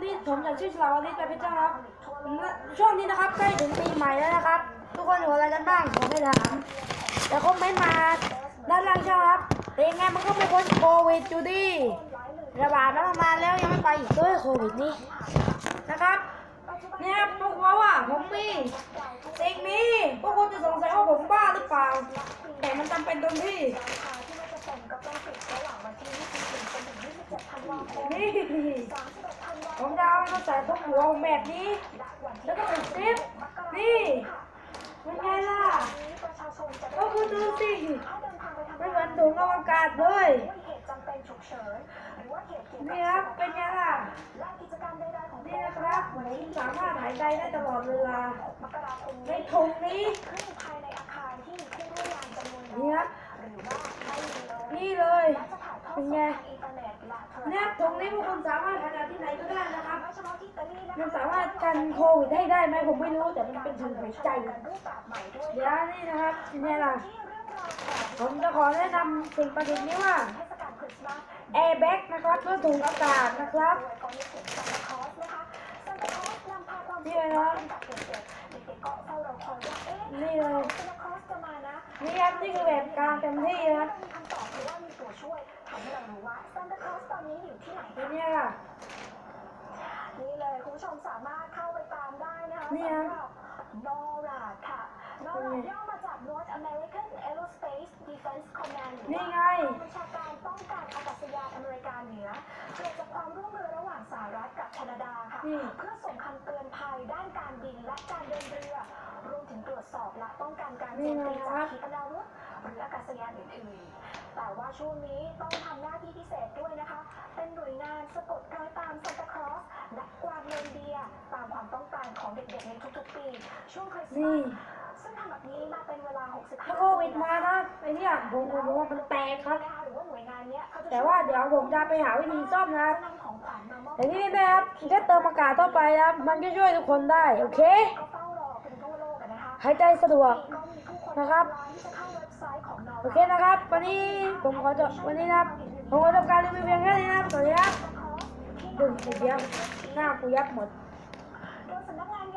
วันนี้ผมจากชื่อสลาววันนี้ไปเพชรจ้าครับ ช่วงนี้นะครับใกล้ถึงปีใหม่แล้วนะครับ ทุกคนอยู่อะไรกันบ้างผมไม่ถามแต่คอมเมนต์มาด้านล่างช่องครับเป็นยังไงมันก็ไม่พ้นโควิดอยู่ดีระบาดมาประมาณแล้วยังไม่ไปอีกด้วยโควิดนี้นะครับเนี่ยครับพวกเขาอะผมมีสิ่งนี้พวกคุณจะสงสัยว่าผมบ้าหรือเปล่า แต่มันจำเป็นตรงที่นี่ ผมจะเอามาใส่พวกหัวผมแบบนี้ แล้วก็เป็นซิปนี่เป็นไงล่ะ ก็คุณดูสิไม่เหมือนถุงอวกาศเลยนี่ครับเป็นไงล่ะนี่นะครับสามารถหายใจได้ตลอดเวลาในถุงนี้นี่ครับนี่เลยเป็นไง เนี่ยถุงนี้พวกคุณสามารถหาจากที่ไหนก็ได้นะครับ มันสามารถกันโควิดได้ได้ไหมผมไม่รู้แต่มันเป็นถุงหายใจเดี๋ยวนี่นะครับนี่ล่ะผมจะขอแนะนำสิ่งประดิษฐ์นี้ว่า airbag นะครับเพื่อถุงอากาศนะครับนี่เลยนะนี่เลยนี่ครับนี่คือแบบกลางเต็มที่นะครับ เป็นไงล่ะนี่เลยคุณผู้ชมสามารถเข้าไปตามได้นะคะนี่นะสำหรับ NORAD ค่ะ NORAD ย่อมาจาก North American Aerospace Defense Command หรือนี่ว่า ไงกองบัญชาการป้องกันอากาศยานอเมริกาเหนือเกิดจากความร่วมมือระหว่างสหรัฐกับแคนาดาค่ะนี่เพื่อส่งคำเตือนภัยด้านการบินและการเดินเรือรวม ถึงตรวจสอบและป้องกันการโจมตีจากขีปนาวุธหรืออากาศยานอื่นๆ แต่ว่าช่วงนี้ต้องทำหน้าที่พิเศษด้วยนะคะ เป็นหน่วยงานสะกดรอยตามซานตาคลอสและกวาดเรนเดียร์ตามความต้องการของเด็กๆในทุกๆปี ช่วงคริสต์มานี่สซึ่งทำแบบนี้มาเป็นเวลา 65ถ้าโควิดมานะไอ้เนี่ยผมผมว่ามันแตกครับนะคะหรือว่าหน่วยงานเนี้ยเขาจะแต่ว่าเดี๋ยวผมจะไปหาวิธีซ่อมนะครับจะนำของขวัญมามอบแต่ที่นี่นะครับแค่เติมอากาศเข้าไปนะครับมันก็ช่วยทุกคนได้ โอเค หายใจสะดวกนะครับ โอเคนะครับ วันนี้ผมขอจบวันนี้นะครับ ผมขอจบการรีวิวเพียงแค่นี้นะครับสวัสดีครับดึงเสียงหน้ากูยับหมด